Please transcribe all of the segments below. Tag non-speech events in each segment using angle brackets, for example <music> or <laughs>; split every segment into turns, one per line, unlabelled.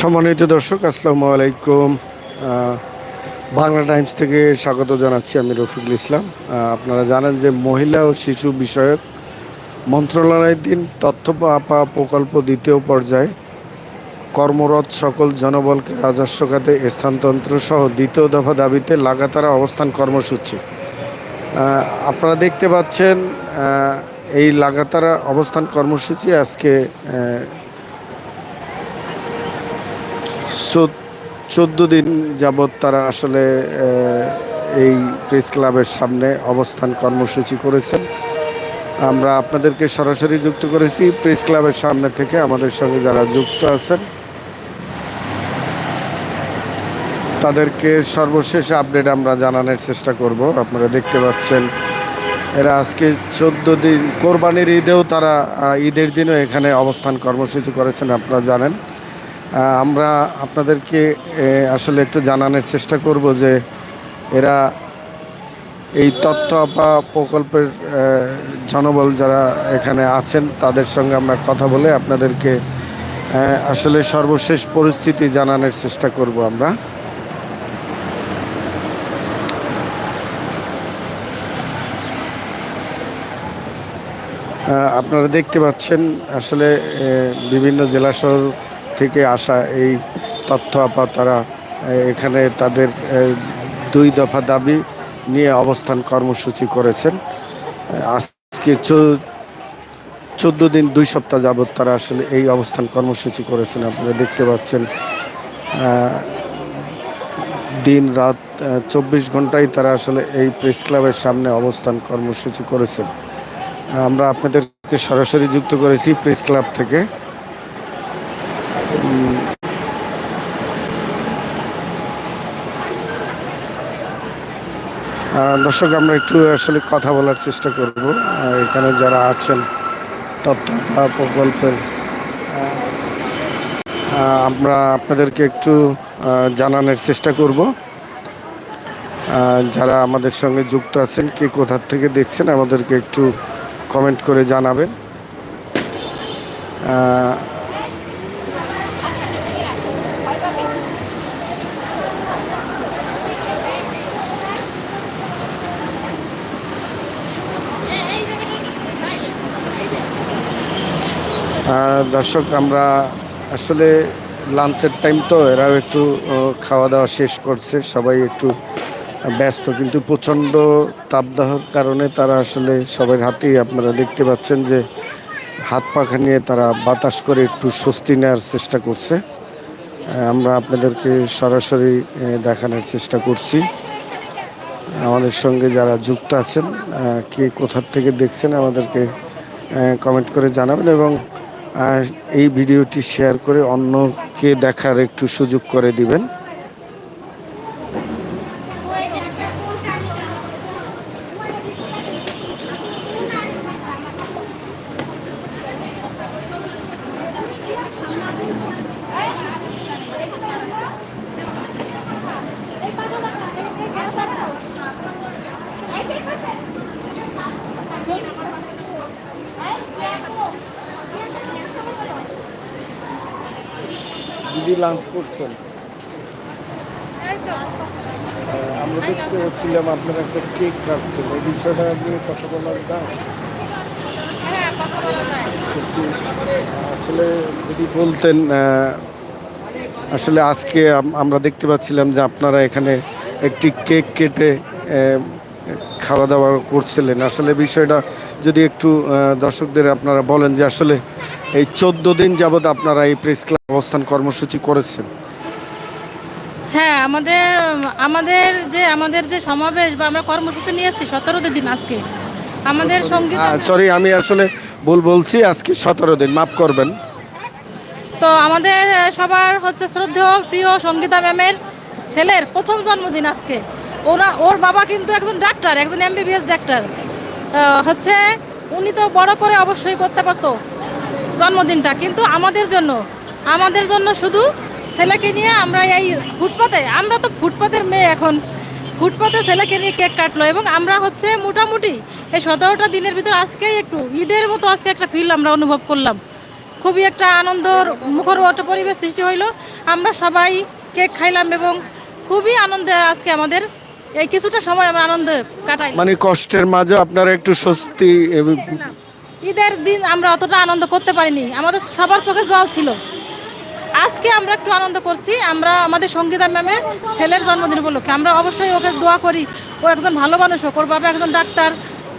সম্মানিত দর্শক, আসসালামু আলাইকুম। বাংলা টাইমস থেকে স্বাগত জানাচ্ছি আমি রফিকুল ইসলাম। আপনারা জানেন যে মহিলা ও শিশু বিষয়ক মন্ত্রণালয়ের দিন তথ্য আপা প্রকল্প দ্বিতীয় পর্যায়ে কর্মরত সকল জনবলকে রাজস্ব খাতে স্থানান্তর সহ দ্বিতীয় দফা দাবিতে লাগাতার অবস্থান কর্মসূচি। আপনারা দেখতে পাচ্ছেন এই লাগাতার অবস্থান কর্মসূচি আজকে চোদ্দ দিন যাবৎ তারা আসলে এই প্রেস ক্লাবের সামনে অবস্থান কর্মসূচি করেছেন। আমরা আপনাদেরকে সরাসরি যুক্ত করেছি, প্রেস ক্লাবের সামনে থেকে আমাদের সঙ্গে যারা যুক্ত আছেন। তাদেরকে সর্বশেষ আপডেট আমরা জানানোর চেষ্টা করব। আপনারা দেখতে পাচ্ছেন, এরা আজকে চোদ্দ দিন, কোরবানির ঈদেও তারা ঈদের দিনও এখানে অবস্থান কর্মসূচি করেছেন, আপনারা জানেন। আমরা আপনাদেরকে আসলে একটু জানানোর চেষ্টা করব যে এরা এই তথ্য আপা প্রকল্পের জনবল যারা এখানে আছেন, তাদের সঙ্গে আমরা কথা বলে আপনাদেরকে আসলে সর্বশেষ পরিস্থিতি জানানোর চেষ্টা করব আমরা। আপনারা দেখতে পাচ্ছেন, আসলে বিভিন্ন জেলা শহর থেকে আসা এই তথ্য আপা তারা এখানে তাদের দুই দফা দাবি নিয়ে অবস্থান কর্মসূচি করেছেন। আজকে চোদ্দ দিন, দুই সপ্তাহ যাবৎ তারা আসলে এই অবস্থান কর্মসূচি করেছেন। আপনারা দেখতে পাচ্ছেন দিন রাত চব্বিশ ঘন্টায় তারা আসলে এই প্রেস ক্লাবের সামনে অবস্থান কর্মসূচি করেছেন। আমরা আপনাদেরকে সরাসরি যুক্ত করেছি প্রেস ক্লাব থেকে। দর্শক, আমরা একটু আসলে কথা বলার চেষ্টা করব। এখানে যারা আছেন, তথ্য প্রকল্পের আমরা আপনাদেরকে একটু জানানোর চেষ্টা করব। যারা আমাদের সঙ্গে যুক্ত আছেন, কে কোথা থেকে দেখছেন, আমাদেরকে একটু কমেন্ট করে জানাবেন। দর্শক, আমরা আসলে লাঞ্চের টাইম তো, এরাও একটু খাওয়া দাওয়া শেষ করছে, সবাই একটু ব্যস্ত, কিন্তু প্রচণ্ড তাপদাহর কারণে তারা আসলে সবার হাতেই আপনারা দেখতে পাচ্ছেন যে, হাত পাখা নিয়ে তারা বাতাস করে একটু স্বস্তি নেওয়ার চেষ্টা করছে। আমরা আপনাদেরকে সরাসরি দেখানোর চেষ্টা করছি। আমাদের সঙ্গে যারা যুক্ত আছেন কে কোথার থেকে দেখছেন আমাদেরকে কমেন্ট করে জানাবেন এবং এই ভিডিওটি শেয়ার করে অন্যকে দেখার একটু সুযোগ করে দিবেন। দিদি লাঞ্চ করছেন। আমরা দেখতে পাচ্ছিলাম আপনার একটা কেক কাটছেন এই বিষয়টা নিয়ে কথা বলার দাম আসলে যদি বলতেন আসলে আজকে আমরা দেখতে পাচ্ছিলাম যে আপনারা এখানে একটি কেক কেটে খাওয়া দাওয়া করছিলেন। আসলে বিষয়টা যদি একটু দর্শকদের আপনারা বলেন যে আসলে এই চোদ্দ দিন যাবৎ আপনারা এই প্রেস ক্লাব অবস্থান কর্মসূচি করেছেন।
হ্যাঁ আমাদের আমাদের যে আমাদের যে সমাবেশ বা আমরা কর্মসূচি নিয়ে এসেছি সতেরো দিন আজকে। আমাদের সংগীত
সরি আমি আসলে ভুল বলছি আজকে সতেরো দিন মাফ করবেন।
তো আমাদের সবার হচ্ছে শ্রদ্ধেয় প্রিয় সঙ্গীতা ম্যামের ছেলের প্রথম জন্মদিন আজকে। ওরা, ওর বাবা কিন্তু একজন ডাক্তার একজন এমবিবিএস ডাক্তার হচ্ছে উনি তো বড় করে অবশ্যই করতে পারতো জন্মদিনটা, কিন্তু আমাদের জন্য আমাদের জন্য শুধু ছেলেকে নিয়ে আমরা এই ফুটপাতে, আমরা তো ফুটপাতের মেয়ে এখন। ফুটপাতে ছেলেকে নিয়ে কেক কাটলো এবং আমরা হচ্ছে মোটামুটি এই সতেরোটা দিনের ভিতর আজকেই একটু, ঈদের মতো আজকে একটা ফিল আমরা অনুভব করলাম। খুবই একটা আনন্দর মুখর একটা পরিবেশ সৃষ্টি হইল। আমরা সবাই কেক খাইলাম এবং খুবই আনন্দে আজকে আমাদের এই কিছুটা সময় আমরা আনন্দ কাটাই
মানে কষ্টের মাঝে আপনারা একটু স্বস্তি
ঈদের দিন আমরা অতটা আনন্দ করতে পারিনি। আমাদের সবার চোখে জল ছিল। আজকে আমরা একটু আনন্দ করছি। আমরা আমাদের সঙ্গীতা ম্যামের ছেলের জন্মদিন উপলক্ষে আমরা অবশ্যই ওকে দোয়া করি। ও একজন ভালো মানুষ হোক ওর বাবা একজন ডাক্তার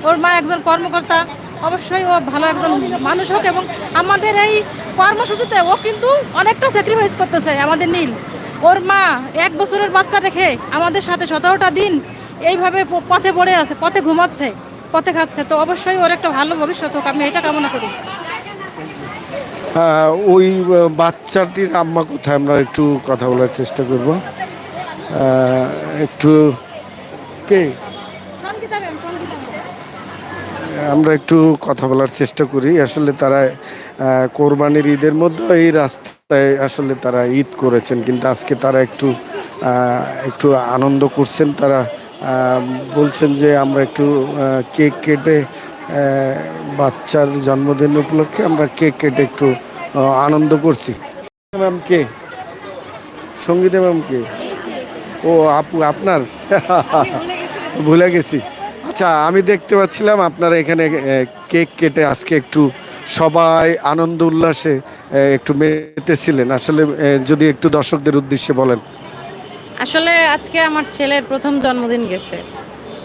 ওর মা একজন কর্মকর্তা অবশ্যই ও ভালো একজন মানুষ হোক এবং আমাদের এই কর্মসূচিতে ও কিন্তু অনেকটা স্যাক্রিফাইস করতেছে আমাদের নীল। ওর মা এক বছরের বাচ্চা রেখে আমাদের সাথে সতেরোটা দিন এইভাবে পথে পড়ে আছে পথে ঘুমাচ্ছে পথে খাচ্ছে। তো অবশ্যই ওর একটা ভালো ভবিষ্যৎ হোক আমি এটা কামনা করি।
আহ, ওই বাচ্চাটির আম্মা কোথায়? আমরা একটু কথা বলার চেষ্টা করব। একটু কে? আমরা একটু কথা বলার চেষ্টা করি। আসলে তারা কোরবানির ঈদের মধ্যে এই রাস্তায় আসলে তারা ঈদ করেছেন, কিন্তু আজকে তারা একটু একটু আনন্দ করছেন। তারা বলছেন যে আমরা একটু কেক কেটে বাচ্চার জন্মদিন উপলক্ষে আমরা কেক কেটে একটু আনন্দ করছি। ম্যাম কে? সঙ্গীতা ম্যাম কে? ও, আপু, আপনার? <laughs> ভুলে গেছি। আচ্ছা আমি দেখতে পাচ্ছিলাম আপনারা এখানে কেক কেটে আজকে একটু সবাই আনন্দ উল্লাসে একটু মেতেছিলেন। আসলে যদি একটু দর্শকদের উদ্দেশ্যে বলেন।
আসলে আজকে আমার ছেলের প্রথম জন্মদিন গেছে।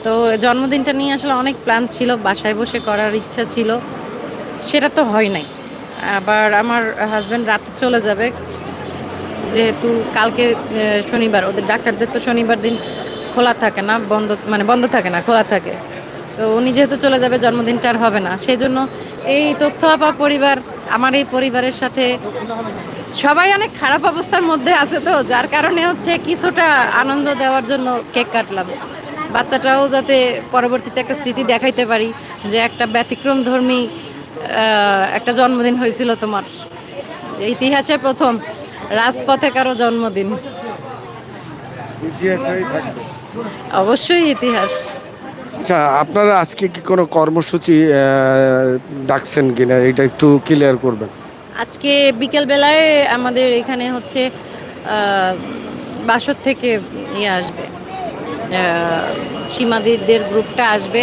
তো জন্মদিনটা নিয়ে আসলে অনেক প্ল্যান ছিল, বাসায় বসে করার ইচ্ছা ছিল। সেটা তো হয় নাই। আবার আমার হাজব্যান্ড রাতে চলে যাবে। যেহেতু কালকে শনিবার, ওদের ডাক্তারদের তো শনিবার দিন খোলা থাকে না, বন্ধ মানে বন্ধ থাকে না, খোলা থাকে। তো উনি যেহেতু চলে যাবে জন্মদিনটা আর হবে না। সেই জন্য এই তথ্য আপা পরিবার আমার এই পরিবারের সাথে সবাই অনেক খারাপ অবস্থার মধ্যে আছে তো যার কারণে হচ্ছে কিছুটা আনন্দ দেওয়ার জন্য কেক কাটলাম। বাচ্চাটাও যাতে পরবর্তীতে একটা স্মৃতি দেখাইতে পারি যে একটা ব্যতিক্রম ধর্মী একটা জন্মদিন হয়েছিল তোমার। ইতিহাসে প্রথম রাজপথে কারও জন্মদিন। অবশ্যই ইতিহাস।
আচ্ছা আপনারা আজকে কি কোনো কর্মসূচি ডাকছেন কিনা? এটা একটু ক্লিয়ার করবেন।
আজকে বিকেল বেলায় আমাদের এখানে হচ্ছে বাসর থেকে ইয়ে আসবে। সীমাদিদের গ্রুপটা আসবে,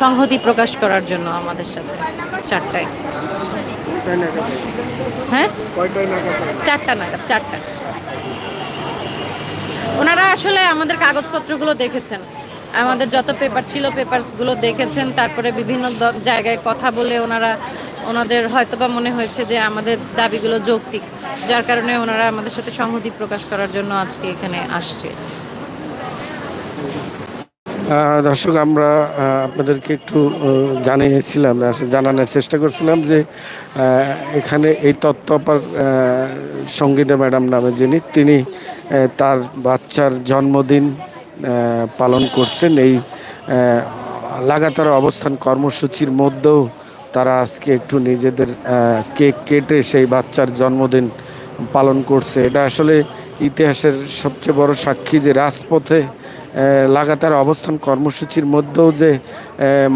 সংহতি প্রকাশ করার জন্য আমাদের সাথে, চারটায়। হ্যাঁ? চারটা নাগাদ চারটা ওনারা আসলে আমাদের কাগজপত্রগুলো দেখেছেন। আমাদের যত পেপার ছিল পেপারসগুলো দেখেছেন, তারপরে বিভিন্ন জায়গায় কথা বলে ওনারা, ওনাদের হয়তোবা মনে হয়েছে যে আমাদের দাবিগুলো যৌক্তিক, যার কারণে ওনারা আমাদের সাথে সংহতি প্রকাশ করার জন্য আজকে এখানে আসছে।
দর্শক, আমরা আপনাদেরকে একটু জানিয়েছিলাম জানানোর চেষ্টা করছিলাম যে এখানে এই তত্ত্বপার সঙ্গীতা ম্যাডাম নামে যিনি, তিনি তার বাচ্চার জন্মদিন পালন করছেন। এই লাগাতার অবস্থান কর্মসূচির মধ্যেও তারা আজকে একটু নিজেদের কেক কেটে সেই বাচ্চার জন্মদিন পালন করছে। এটা আসলে ইতিহাসের সবচেয়ে বড় সাক্ষী যে রাজপথে লাগাতার অবস্থান কর্মসূচির মধ্যেও যে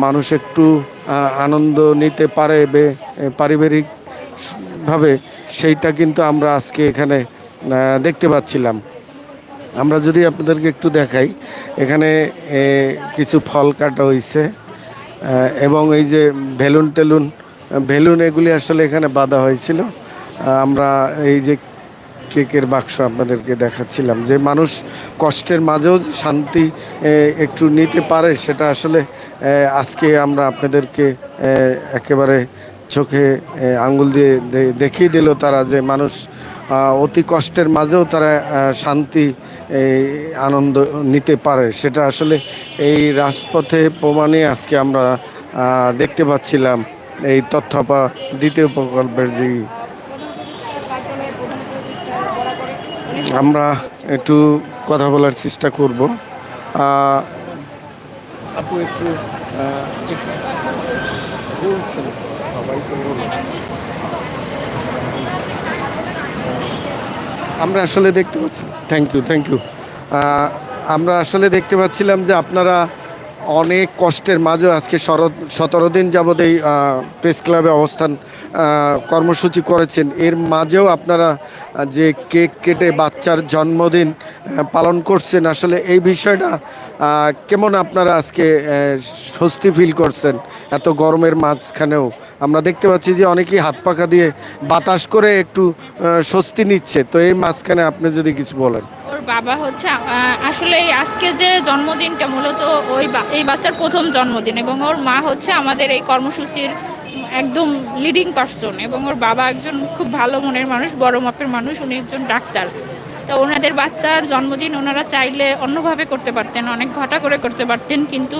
মানুষ একটু আনন্দ নিতে পারে বে পারিবারিক ভাবে সেইটা কিন্তু আমরা আজকে এখানে দেখতে পাচ্ছিলাম। আমরা যদি আপনাদেরকে একটু দেখাই, এখানে কিছু ফল কাটা হয়েছে এবং এই যে ভেলুন টেলুন ভেলুন এগুলি আসলে এখানে বাঁধা হয়েছিল। আমরা এই যে কেকের বাক্স আপনাদেরকে দেখাচ্ছিলাম, যে মানুষ কষ্টের মাঝেও শান্তি একটু নিতে পারে, সেটা আসলে আজকে আমরা আপনাদেরকে একেবারে চোখে আঙ্গুল দিয়ে দেখিয়ে দিল তারা যে মানুষ অতি কষ্টের মাঝেও তারা শান্তি এই আনন্দ নিতে পারে। সেটা আসলে এই রাজপথে প্রমাণে আজকে আমরা দেখতে পাচ্ছিলাম এই তথ্যপা দ্বিতীয় প্রকল্পের যে আমরা একটু কথা বলার চেষ্টা করব। আপু একটু আহ, একটু বলছেন সবাইকে বলুন। আমরা আসলে দেখতে পাচ্ছি থ্যাংক ইউ থ্যাংক ইউ আমরা আসলে দেখতে পাচ্ছিলাম যে আপনারা অনেক কষ্টের মাঝে আজকে শরৎ সতেরো দিন যাবৎ এই প্রেস ক্লাবে অবস্থান কর্মসূচি করেছেন। এর মাঝেও আপনারা যে কেক কেটে বাচ্চার জন্মদিন পালন করছেন, আসলে এই বিষয়টা কেমন আপনারা আজকে স্বস্তি ফিল করছেন? এত গরমের মাঝখানেও। আমরা দেখতে পাচ্ছি যে অনেকেই হাত পাখা দিয়ে বাতাস করে একটু স্বস্তি নিচ্ছে। তো এই মাঝখানে আপনি যদি কিছু বলেন।
বাবা হচ্ছে আসলে এই আজকে যে জন্মদিনটা মূলত ওই এই বাচ্চার প্রথম জন্মদিন এবং ওর মা হচ্ছে আমাদের এই কর্মসূচির একদম লিডিং পার্সন এবং ওর বাবা একজন খুব ভালো মনের মানুষ, বড় মাপের মানুষ, উনি একজন ডাক্তার। তো ওনাদের বাচ্চার জন্মদিন ওনারা চাইলে অন্যভাবে করতে পারতেন, অনেক ঘটা করে করতে পারতেন, কিন্তু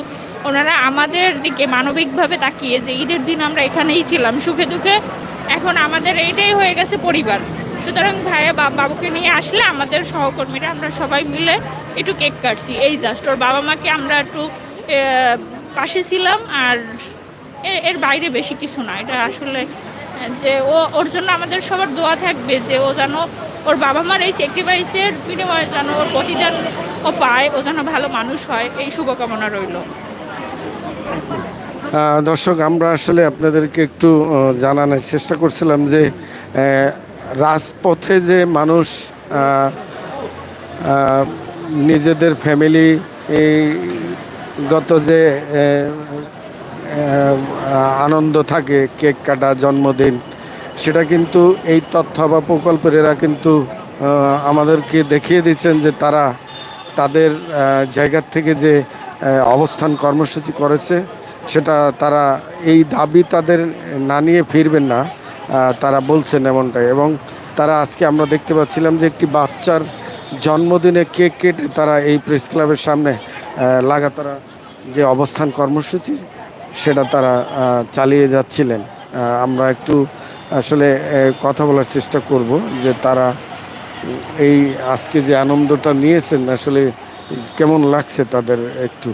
ওনারা আমাদের দিকে মানবিকভাবে তাকিয়ে যে ঈদের দিন আমরা এখানেই ছিলাম, সুখে দুঃখে এখন আমাদের এইটাই হয়ে গেছে পরিবার। সুতরাং ভাইয়া বাবুকে নিয়ে আসলে আমাদের সহকর্মীরা আমরা সবাই মিলে একটু কেক কাটছি। এই জাস্ট ওর বাবা মাকে আমরা একটু পাশে ছিলাম আর এর বাইরে বেশি কিছু না। এটা আসলে যে ও ওর জন্য আমাদের সবার দোয়া থাকবে যে ও যেন ওর বাবা মার এই স্যাক্রিফাইসের বিনিময়ে যেন ওর প্রতিদান ও পায়, ও যেন ভালো মানুষ হয়, এই শুভকামনা রইল।
দর্শক, আমরা আসলে আপনাদেরকে একটু জানানোর চেষ্টা করছিলাম যে রাজপথে যে মানুষ নিজেদের ফ্যামিলি গত যে আনন্দ থাকে, কেক কাটা, জন্মদিন সেটা কিন্তু এই তথ্য বা প্রকল্পের এরা কিন্তু আমাদেরকে দেখিয়ে দিচ্ছেন যে তারা তাদের জায়গার থেকে যে অবস্থান কর্মসূচি করেছে, সেটা তারা এই দাবি তাদের না নিয়ে ফিরবেন না তারা বলছেন এমনটাই। এবং তারা আজকে আমরা দেখতে পাচ্ছিলাম যে একটি বাচ্চার জন্মদিনে কেক কেটে তারা এই প্রেস ক্লাবের সামনে লাগাতার যে অবস্থান কর্মসূচি, সেটা তারা চালিয়ে যাচ্ছিলেন। আমরা একটু আসলে কথা বলার চেষ্টা করব যে তারা এই আজকে যে আনন্দটা নিয়েছেন, আসলে কেমন লাগছে তাদের একটু?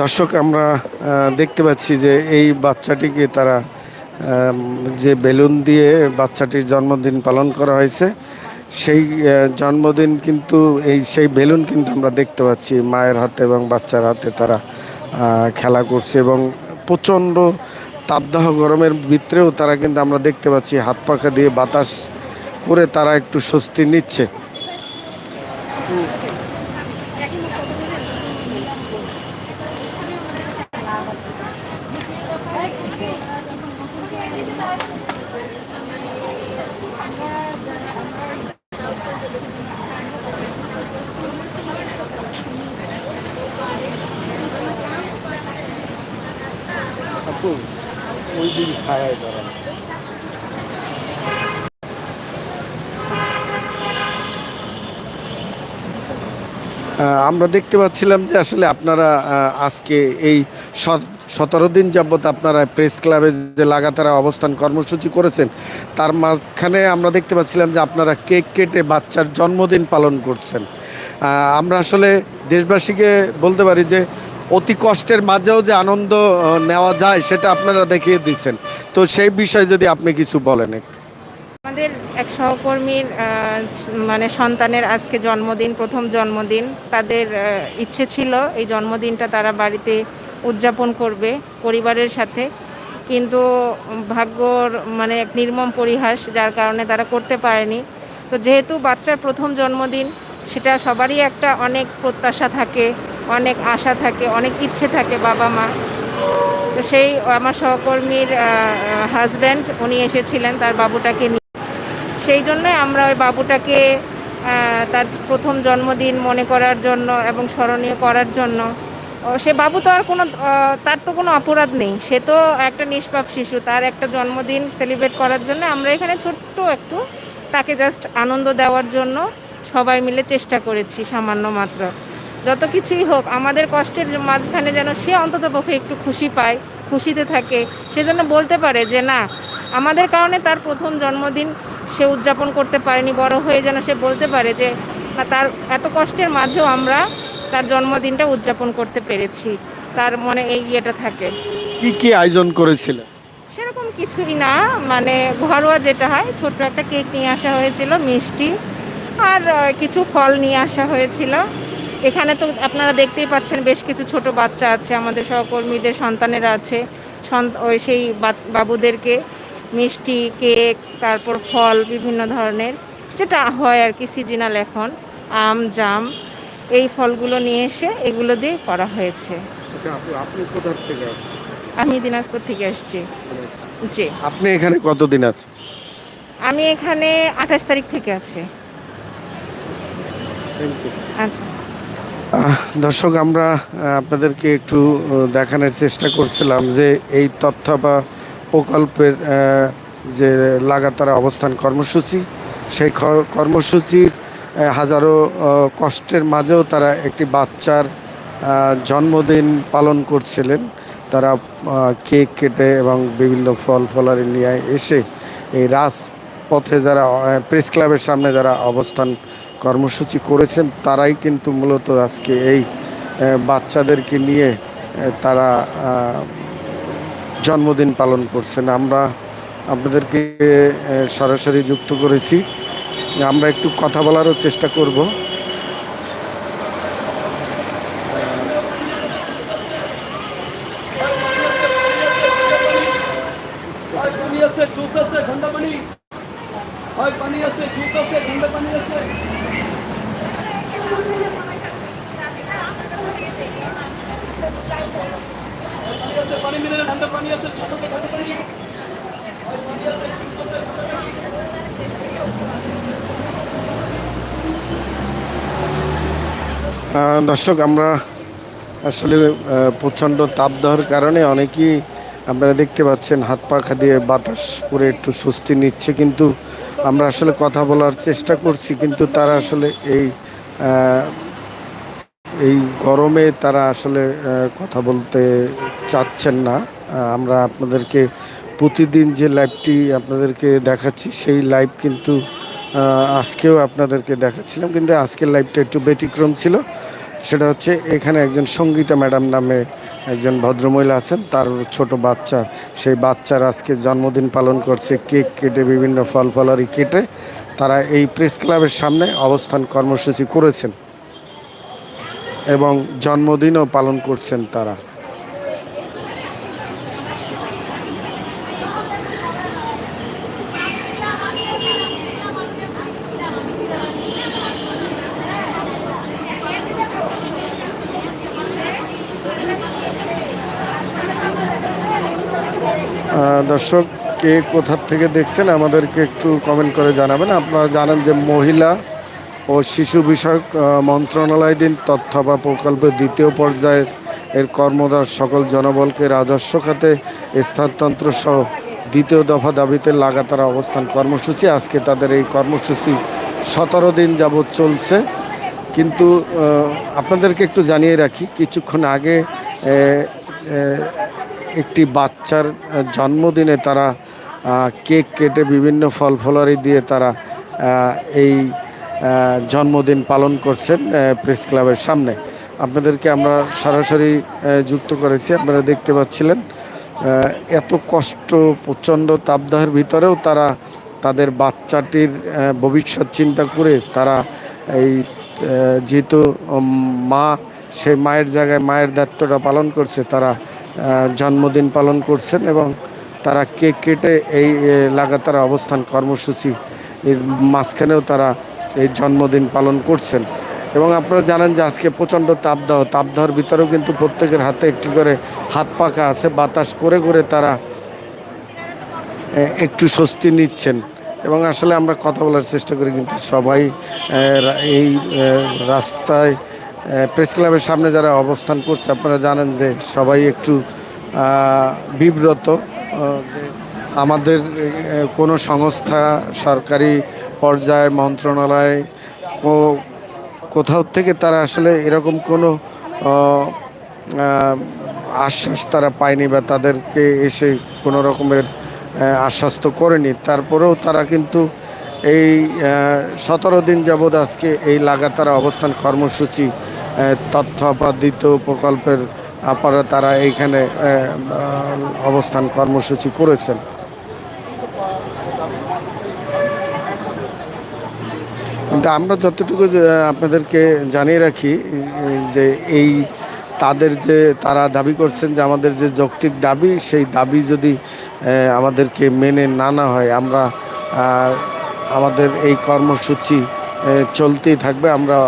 দর্শক, আমরা দেখতে পাচ্ছি যে এই বাচ্চাটিকে তারা যে বেলুন দিয়ে বাচ্চাটির জন্মদিন পালন করা হয়েছে সেই জন্মদিন কিন্তু, এই সেই বেলুন কিন্তু আমরা দেখতে পাচ্ছি, মায়ের হাতে এবং বাচ্চার হাতে তারা খেলা করছে এবং প্রচণ্ড তাপদাহ গরমের ভিতরেও তারা কিন্তু আমরা দেখতে পাচ্ছি, হাত পাখা দিয়ে বাতাস করে তারা একটু স্বস্তি নিচ্ছে ওই দিন ছায়ায় দাঁড়ানো আহ, আমরা দেখতে পাচ্ছিলাম যে আসলে আপনারা আজকে এই সতেরো দিন যাবৎ আপনারা প্রেস ক্লাবে যে লাগাতার অবস্থান কর্মসূচি করেছেন, তার মাঝখানে আমরা দেখতে পাচ্ছিলাম যে আপনারা কেক কেটে বাচ্চার জন্মদিন পালন করছেন। আমরা আসলে দেশবাসীকে বলতে পারি যে অতি কষ্টের মাঝেও যে আনন্দ নেওয়া যায়, সেটা আপনারা দেখিয়ে দিচ্ছেন। তো সেই বিষয়ে যদি আপনি কিছু বলেন একটু।
আমাদের এক সহকর্মীর মানে সন্তানের আজকে জন্মদিন, প্রথম জন্মদিন। তাদের ইচ্ছে ছিল এই জন্মদিনটা তারা বাড়িতে উদযাপন করবে পরিবারের সাথে। কিন্তু ভাগ্যর মানে এক নির্মম পরিহাস, যার কারণে তারা করতে পারেনি। তো যেহেতু বাচ্চার প্রথম জন্মদিন, সেটা সবারই একটা অনেক প্রত্যাশা থাকে, অনেক আশা থাকে, অনেক ইচ্ছে থাকে বাবা মা। তো সেই আমার সহকর্মীর হাজব্যান্ড উনি এসেছিলেন, তার বাবুটাকে নিয়ে। সেই জন্যই আমরা ওই বাবুটাকে তার প্রথম জন্মদিন মনে করার জন্য এবং স্মরণীয় করার জন্য। সে বাবু তো আর কোনো তার তো কোনো অপরাধ নেই। সে তো একটা নিষ্পাপ শিশু, তার একটা জন্মদিন সেলিব্রেট করার জন্য আমরা এখানে ছোট্ট একটু তাকে জাস্ট আনন্দ দেওয়ার জন্য সবাই মিলে চেষ্টা করেছি, সামান্য মাত্র। যত কিছুই হোক, আমাদের কষ্টের মাঝখানে যেন সে অন্তত পক্ষে একটু খুশি পায়, খুশিতে থাকে। সেজন্য বলতে পারে যে, না, আমাদের কারণে তার প্রথম জন্মদিন সে উদযাপন করতে পারেনি বড় হয়ে যেন সে বলতে পারে যে না তার এত কষ্টের মাঝেও আমরা তার জন্মদিনটা উদযাপন করতে পেরেছি। তার মনে এই ইয়েটা থাকে।
কি কি আয়োজন করেছিলেন
সেরকম কিছুই না মানে ঘরোয়া যেটা হয় ছোট্ট একটা কেক নিয়ে আসা হয়েছিল মিষ্টি আর কিছু ফল নিয়ে আসা হয়েছিল। এখানে তো আপনারা দেখতেই পাচ্ছেন বেশ কিছু ছোট বাচ্চা আছে আমাদের সহকর্মীদের সন্তানেরা আছে সন্ত- ওই সেই বাবুদেরকে। মিষ্টি কেক তারপর ফল বিভিন্ন ধরনের যেটা হয় আর কি সিজনাল এখন আম জাম এই ফলগুলো নিয়ে এসে এগুলো দিয়ে করা হয়েছে।
আচ্ছা আপু আপনি কোথা থেকে আসছেন?
আমি দিনাজপুর থেকে আসছি। জি।
আপনি এখানে কতদিন আছেন?
আমি এখানে আঠাশ তারিখ থেকে আছি। আচ্ছা।
দর্শক আমরা আপনাদেরকে একটু দেখানোর চেষ্টা করছিলাম যে এই তথ্য বা প্রকল্পের যে লাগাতার অবস্থান কর্মসূচি, সেই কর্মসূচির হাজারো কষ্টের মাঝেও তারা একটি বাচ্চার জন্মদিন পালন করছিলেন। তারা কেক কেটে এবং বিভিন্ন ফল ফলারি নিয়ে এসে এই রাজপথে যারা প্রেস ক্লাবের সামনে যারা অবস্থান কর্মসূচি করেছেন, তারাই কিন্তু মূলত আজকে এই বাচ্চাদেরকে নিয়ে তারা জন্মদিন পালন করছেন। আমরা আপনাদেরকে সরাসরি যুক্ত করেছি। আমরা একটু কথা বলারও চেষ্টা করব। দর্শক, আমরা আসলে প্রচণ্ড তাপদাহর কারণে অনেকেই আপনারা দেখতে পাচ্ছেন হাত পাখা দিয়ে বাতাস করে একটু স্বস্তি নিচ্ছে, কিন্তু আমরা আসলে কথা বলার চেষ্টা করছি, কিন্তু তারা আসলে এই এই গরমে তারা আসলে কথা বলতে চাচ্ছেন না। আমরা আপনাদেরকে প্রতিদিন যে লাইভটি আপনাদেরকে দেখাচ্ছি, সেই লাইভ কিন্তু আজকেও আপনাদেরকে দেখাচ্ছিলাম, কিন্তু আজকের লাইভটা একটু ব্যতিক্রম ছিল। সেটা হচ্ছে এখানে একজন সঙ্গীতা ম্যাডাম নামে একজন ভদ্রমহিলা আছেন। তার ছোট বাচ্চা, সেই বাচ্চার আজকে জন্মদিন পালন করছে, কেক কেটে বিভিন্ন ফল ফলারি কেটে তারা এই প্রেস ক্লাবের সামনে অবস্থান কর্মসূচি করেছেন এবং জন্মদিনও পালন করছেন তারা। দর্শক, কে কোথার থেকে দেখছেন আমাদেরকে একটু কমেন্ট করে জানাবেন। আপনারা জানেন যে মহিলা ও শিশু বিষয়ক মন্ত্রণালয় দিন তথ্য বা প্রকল্পের দ্বিতীয় পর্যায়ের এর কর্মদার সকল জনবলকে রাজস্ব খাতে স্থানতন্ত্র সহ দ্বিতীয় দফা দাবিতে লাগাতার অবস্থান কর্মসূচি। আজকে তাদের এই কর্মসূচি সতেরো দিন যাবৎ চলছে। কিন্তু আপনাদেরকে একটু জানিয়ে রাখি, কিছুক্ষণ আগে একটি বাচ্চার জন্মদিনে তারা কেক কেটে বিভিন্ন ফল ফলারি দিয়ে তারা এই জন্মদিন পালন করছেন প্রেস ক্লাবের সামনে। আপনাদেরকে আমরা সরাসরি যুক্ত করেছি, আপনারা দেখতে পাচ্ছিলেন এত কষ্ট, প্রচণ্ড তাপদাহের ভিতরেও তারা তাদের বাচ্চাটির ভবিষ্যৎ চিন্তা করে তারা এই যেহেতু মা সেই মায়ের জায়গায় মায়ের দায়িত্বটা পালন করছে, তারা জন্মদিন পালন করছেন এবং তারা কেক কেটে এই লাগাতার অবস্থান কর্মসূচি এর মাঝখানেও তারা এই জন্মদিন পালন করছেন। এবং আপনারা জানেন যে আজকে প্রচণ্ড তাপদাহ, তাপদাহর ভিতরেও কিন্তু প্রত্যেকের হাতে একটি করে হাত পাখা আছে, বাতাস করে করে তারা একটু স্বস্তি নিচ্ছেন। এবং আসলে আমরা কথা বলার চেষ্টা করি কিন্তু সবাই এই রাস্তায় প্রেস ক্লাবের সামনে যারা অবস্থান করছে, আপনারা জানেন যে সবাই একটু বিব্রত আমাদের কোনো সংস্থা, সরকারি পর্যায়ে, মন্ত্রণালয় কোথাও থেকে তারা আসলে এরকম কোনো আশ্বাস তারা পায়নি বা তাদেরকে এসে কোনো রকমের আশ্বাস তো করেনি। তারপরেও তারা কিন্তু এই সতেরো দিন যাবৎ আজকে এই লাগাতার অবস্থান কর্মসূচি তথ্যপাদিত প্রকল্পের আপারে তারা এইখানে অবস্থান কর্মসূচি করেছেন। কিন্তু আমরা যতটুকু আপনাদেরকে জানিয়ে রাখি যে এই তাদের যে, তারা দাবি করছেন যে আমাদের যে যৌক্তিক দাবি, সেই দাবি যদি আমাদেরকে মেনে না না হয়, আমরা আমাদের এই কর্মসূচি চলতেই থাকবে। আমরা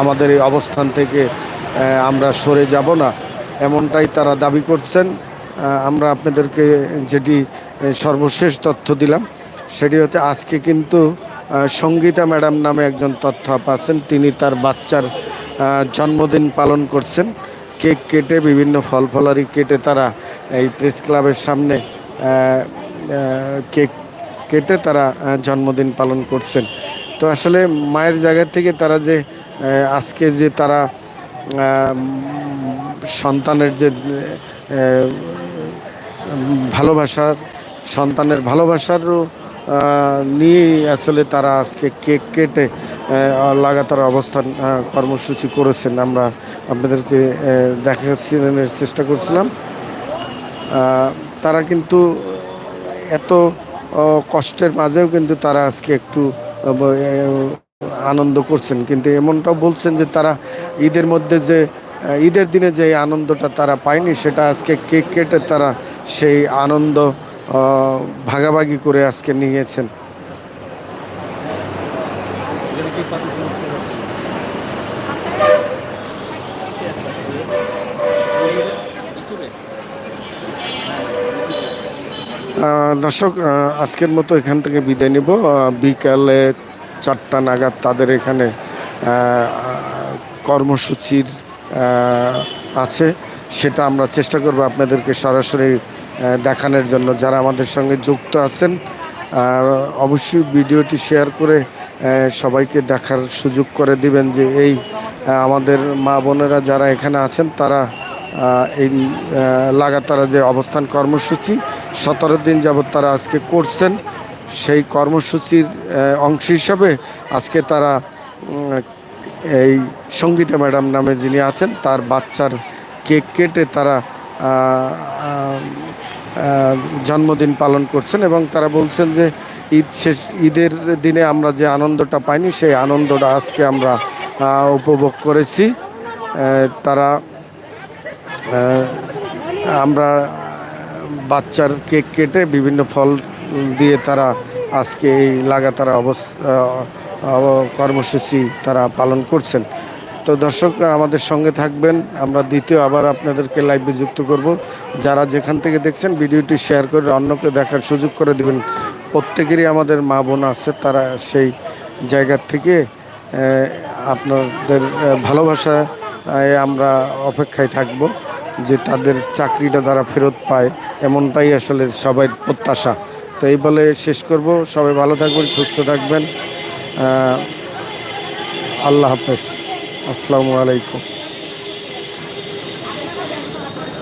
আমাদের এই অবস্থান থেকে আমরা সরে যাব না। এমনটাই তারা দাবি করছেন। আমরা আপনাদেরকে যেটি সর্বশেষ তথ্য দিলাম, সেটি হচ্ছে আজকে কিন্তু সঙ্গীতা ম্যাডাম নামে একজন তথ্য আছেন। তিনি তার বাচ্চার জন্মদিন পালন করছেন। কেক কেটে বিভিন্ন ফল ফলারি কেটে তারা এই প্রেস ক্লাবের সামনে কেক কেটে তারা জন্মদিন পালন করছেন। তো আসলে মায়ের জায়গা থেকে তারা যে আজকে যে তারা সন্তানের যে ভালোবাসার, সন্তানের ভালোবাসারও নিয়েই আসলে তারা আজকে কেক কেটে লাগাতার অবস্থান কর্মসূচি করেছেন। আমরা আপনাদেরকে দেখাচ্ছিলেনের চেষ্টা করছিলাম। তারা কিন্তু এত কষ্টের মাঝেও কিন্তু তারা আজকে একটু আনন্দ করছেন, কিন্তু এমনটাও বলছেন যে তারা ঈদের মধ্যে যে ঈদের দিনে যে আনন্দটা তারা পায়নি, সেটা আজকে কেক কেটে তারা সেই আনন্দ ভাগাভাগি করে আজকে নিয়েছেন। দর্শক আজকের মতো এখান থেকে বিদায় নিব। বিকালে চারটা নাগাদ তাদের এখানে কর্মসূচির আছে। সেটা আমরা চেষ্টা করব আপনাদেরকে সরাসরি দেখানোর জন্য। যারা আমাদের সঙ্গে যুক্ত আছেন অবশ্যই ভিডিওটি শেয়ার করে সবাইকে দেখার সুযোগ করে দিবেন যে এই আমাদের মা বোনেরা যারা এখানে আছেন, তারা এই লাগাতার যে অবস্থান কর্মসূচি, সতেরো দিন যাবৎ তারা আজকে করছেন। সেই কর্মসূচির অংশ হিসাবে আজকে তারা এই সঙ্গীতা ম্যাডাম নামে যিনি আছেন, তার বাচ্চার কেক কেটে তারা জন্মদিন পালন করছেন এবং তারা বলছেন যে ঈদ শেষ, ঈদের দিনে আমরা যে আনন্দটা পাইনি, সেই আনন্দটা আজকে আমরা উপভোগ করেছি। তারা আমরা বাচ্চার কেক কেটে বিভিন্ন ফল দিয়ে তারা আজকে এই লাগাতার অবস্থা কর্মসূচি তারা পালন করছেন। তো দর্শক, আমাদের সঙ্গে থাকবেন। আমরা দ্বিতীয় আবার আপনাদেরকে লাইভে যুক্ত করব। যারা যেখান থেকে দেখছেন, ভিডিওটি শেয়ার করে অন্যকে দেখার সুযোগ করে দিবেন। প্রত্যেকেরই আমাদের মা বোন আছে, তারা সেই জায়গার থেকে আপনাদের ভালোবাসা আমরা অপেক্ষায় থাকব যে তাদের চাকরিটা তারা ফেরত পায়। এমনটাই আসলে সবাই প্রত্যাশা। তো এই বলে শেষ করব। সবাই ভালো থাকবেন সুস্থ থাকবেন। আল্লাহ হাফেজ। আসসালামু আলাইকুম।